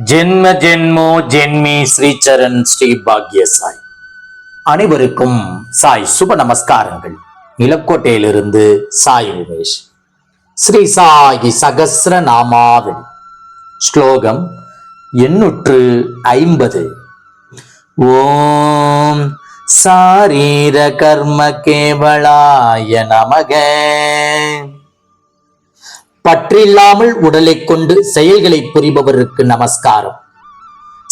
ஜென்ம ஜென்மோ ஜென்மி ஸ்ரீச்சரன் ஸ்ரீ பாக்ய சாய். அனைவருக்கும் சாய் சுப நமஸ்காரங்கள். நிலக்கோட்டையிலிருந்து சாய் உமேஷ் ஸ்ரீ சாயி சகசிர நாமாவில் ஸ்லோகம் எண்ணூற்று ஐம்பது. ஓம் சாரீர கர்ம கேவலாய நமக. பற்றில்லாமல் உடலை கொண்டு செயல்களை புரிபவருக்கு நமஸ்காரம்.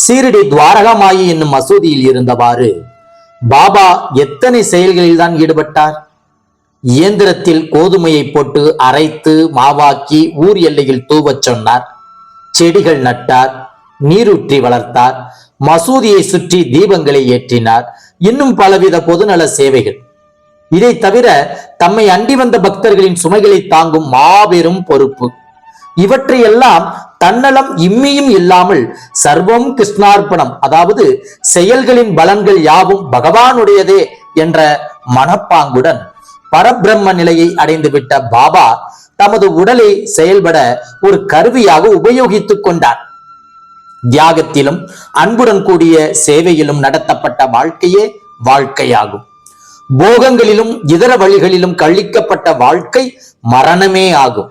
சீரடி துவாரகமாயி என்னும் மசூதியில் இருந்தவாறு பாபா எத்தனை செயல்களில் தான் ஈடுபட்டார்? இயந்திரத்தில் கோதுமையை போட்டு அரைத்து மாவாக்கி ஊர் எல்லையில் தூவச் சொன்னார். செடிகள் நட்டார் நீரூற்றி வளர்த்தார் மசூதியை சுற்றி தீபங்களை ஏற்றினார். இன்னும் பலவித பொதுநல சேவைகள். இதை தவிர தம்மை அண்டி வந்த பக்தர்களின் சுமைகளை தாங்கும் மாபெரும் பொறுப்பு. இவற்றையெல்லாம் தன்னலம் இம்மியும் இல்லாமல் சர்வம் கிருஷ்ணார்ப்பணம் அதாவது செயல்களின் பலன்கள் யாவும் பகவானுடையதே என்ற மனப்பாங்குடன் பரபிரம்ம நிலையை அடைந்துவிட்ட பாபா தமது உடலை செயல்பட ஒரு கருவியாக உபயோகித்துக் கொண்டார். தியாகத்திலும் அன்புடன் கூடிய சேவையிலும் நடத்தப்பட்ட வாழ்க்கையே வாழ்க்கையாகும். போகங்களிலும் இதர வழிகளிலும் கழிக்கப்பட்ட வாழ்க்கை மரணமே ஆகும்.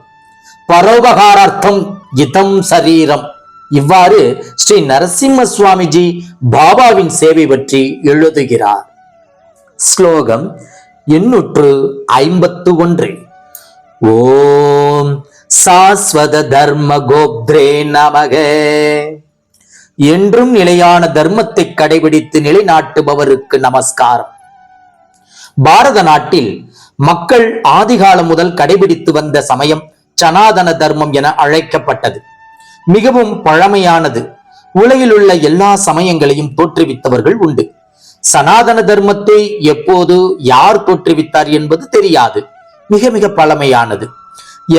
பரோபகாரார்த்தம் இதம் சரீரம். இவ்வாறு ஸ்ரீ நரசிம்ம சுவாமிஜி பாபாவின் சேவை பற்றி எழுதுகிறார். ஸ்லோகம் எண்ணூற்று ஐம்பத்து ஒன்று. ஓம் சாஸ்வத தர்ம கோப்திரே நமக. என்றும் நிலையான தர்மத்தை கடைபிடித்து நிலைநாட்டுபவருக்கு நமஸ்காரம். பாரத நாட்டில் மக்கள் ஆதிகாலம் முதல் கடைபிடித்து வந்த சமயம் சனாதன தர்மம் என அழைக்கப்பட்டது. மிகவும் பழமையானது. உலகில் உள்ள எல்லா சமயங்களையும் தோற்றுவித்தவர்கள் உண்டு. சனாதன தர்மத்தை எப்போது யார் தோற்றுவித்தார் என்பது தெரியாது. மிக மிக பழமையானது.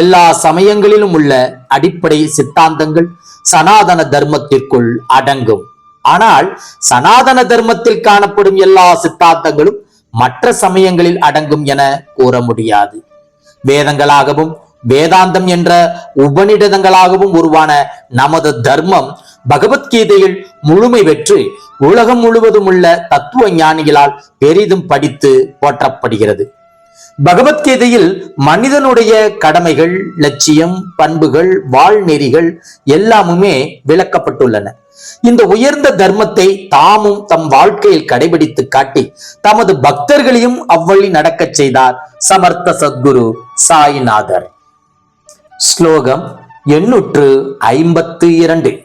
எல்லா சமயங்களிலும் உள்ள அடிப்படை சித்தாந்தங்கள் சனாதன தர்மத்திற்குள் அடங்கும். ஆனால் சனாதன தர்மத்தில் காணப்படும் எல்லா சித்தாந்தங்களும் மற்ற சமயங்களில் அடங்கும் என கூற முடியாது. வேதங்களாகவும் வேதாந்தம் என்ற உபநிடதங்களாகவும் உருவான நமது தர்மம் பகவத்கீதையில் முழுமை பெற்று உலகம் முழுவதும் உள்ள தத்துவ ஞானிகளால் பெரிதும் படித்து போற்றப்படுகிறது. பகவத்கீதையில் மனிதனுடைய கடமைகள் லட்சியம் பண்புகள் வாழ்நெறிகள் எல்லாமுமே விளக்கப்பட்டுள்ளன. இந்த உயர்ந்த தர்மத்தை தாமும் தம் வாழ்க்கையில் கடைபிடித்து காட்டி தமது பக்தர்களையும் அவ்வழி நடக்கச் செய்தார் சமர்த்த சத்குரு சாய்நாதர். ஸ்லோகம் எண்ணூற்று ஐம்பத்து இரண்டு.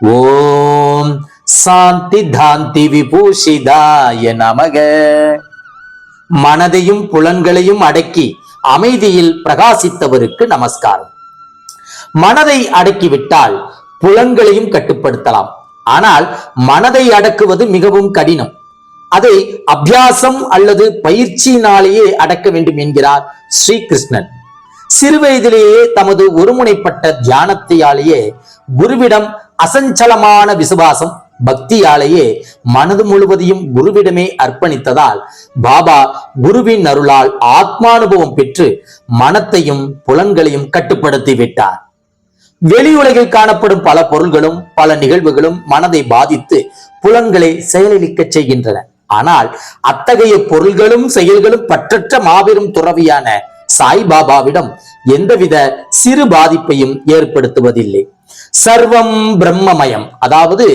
ஓம் சாந்தி தாந்தி விபூஷிதாய நமக. மனதையும் புலன்களையும் அடக்கி அமைதியில் பிரகாசித்தவருக்கு நமஸ்காரம். மனதை அடக்கிவிட்டால் புலன்களையும் கட்டுப்படுத்தலாம். ஆனால் மனதை அடக்குவது மிகவும் கடினம். அதை அபியாசம் அல்லது பயிற்சியினாலேயே அடக்க வேண்டும் என்கிறார் ஸ்ரீகிருஷ்ணன். சிறுவயதிலேயே தமது ஒருமுனைப்பட்ட தியானத்தையாலேயே குருவிடம் அசஞ்சலமான விசுவாசம் பக்தியாலேயே மனது முழுவதையும் குருவிடமே அர்ப்பணித்ததால் பாபா குருவின் அருளால் ஆத்மானுபவம் பெற்று மனத்தையும் புலன்களையும் கட்டுப்படுத்தி விட்டார் வெளியுலகில் காணப்படும் பல பொருள்களும் பல நிகழ்வுகளும் மனதை பாதித்து புலன்களை செயலிழக்கச் செய்கின்றன. ஆனால் அத்தகைய பொருள்களும் செயல்களும் பற்றற்ற மாபெரும் துறவியான சாய்பாபாவிடம் எந்தவித சிறு பாதிப்பையும் ஏற்படுத்துவதில்லை. சர்வம் பிரம்மமயம். அதாவது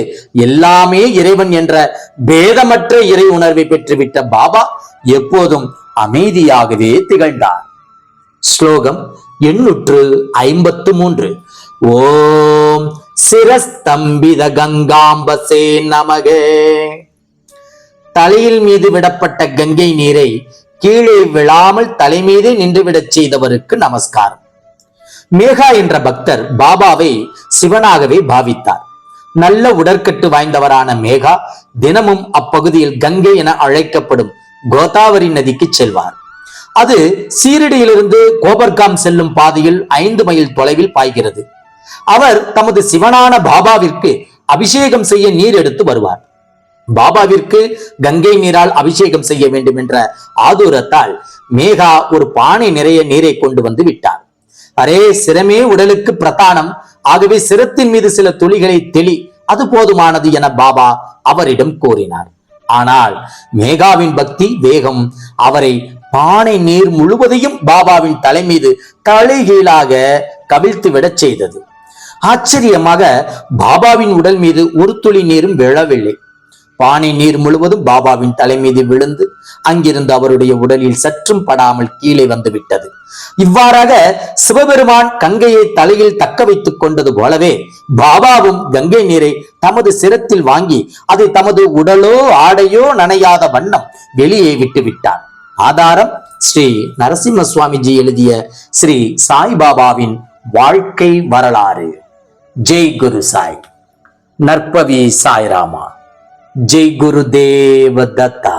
எல்லாமே இறைவன் என்ற பேதமற்ற இறை உணர்வை பெற்றுவிட்ட பாபா எப்போதும் அமைதியாகவே திகழ்ந்தார். ஸ்லோகம் எண்ணூற்று ஐம்பத்து மூன்று ஓம் சிரஸ்தம்பித கங்காம்பசே நமக. தலையில் மீது விடப்பட்ட கங்கை நீரை கீழே விழாமல் தலைமீதே நின்றுவிடச் செய்தவருக்கு நமஸ்காரம். மேகா என்ற பக்தர் பாபாவை சிவனாகவே பாவித்தார். நல்ல உடற்கட்டு வாய்ந்தவரான மேகா தினமும் அப்பகுதியில் கங்கை என அழைக்கப்படும் கோதாவரி நதிக்கு செல்வார். அது சீரடியிலிருந்து கோபர்காம் செல்லும் பாதையில் ஐந்து மைல் தொலைவில் பாய்கிறது. அவர் தமது சிவனான பாபாவிற்கு அபிஷேகம் செய்ய நீர் எடுத்து வருவார். பாபாவிற்கு கங்கை நீரால் அபிஷேகம் செய்ய வேண்டும் என்ற ஆதூரத்தால் மேகா ஒரு பானை நிறைய நீரை கொண்டு வந்து விட்டார். அரே சிரமே உடலுக்கு பிரதானம். ஆகவே சிரத்தின் மீது சில துளிகளை தெளி அது போதுமானது என பாபா அவரிடம் கூறினார். ஆனால் மேகாவின் பக்தி வேகம். அவரை பானை நீர் முழுவதையும் பாபாவின் தலை மீது தலைகீழாக கவிழ்த்து விடச் செய்தது. ஆச்சரியமாக பாபாவின் உடல் மீது ஒரு துளி நீரும் விழவில்லை. பானை நீர் முழுவதும் பாபாவின் தலை மீது விழுந்து அங்கிருந்து அவருடைய உடலில் சற்றும் படாமல் கீழே வந்துவிட்டது. இவ்வாறாக சிவபெருமான் கங்கையை தலையில் தக்க வைத்துக் கொண்டது போலவே பாபாவும் கங்கை நீரை தமது சிரத்தில் வாங்கி அதை தமது உடலோ ஆடையோ நனையாத வண்ணம் வெளியே விட்டு விட்டார். ஆதாரம் ஸ்ரீ நரசிம்ம சுவாமிஜி எழுதிய ஸ்ரீ சாய்பாபாவின் வாழ்க்கை வரலாறு. ஜெய் குரு சாய். நற்பவி சாய்ராமா. ஜெய் குரு தேவ தத்தா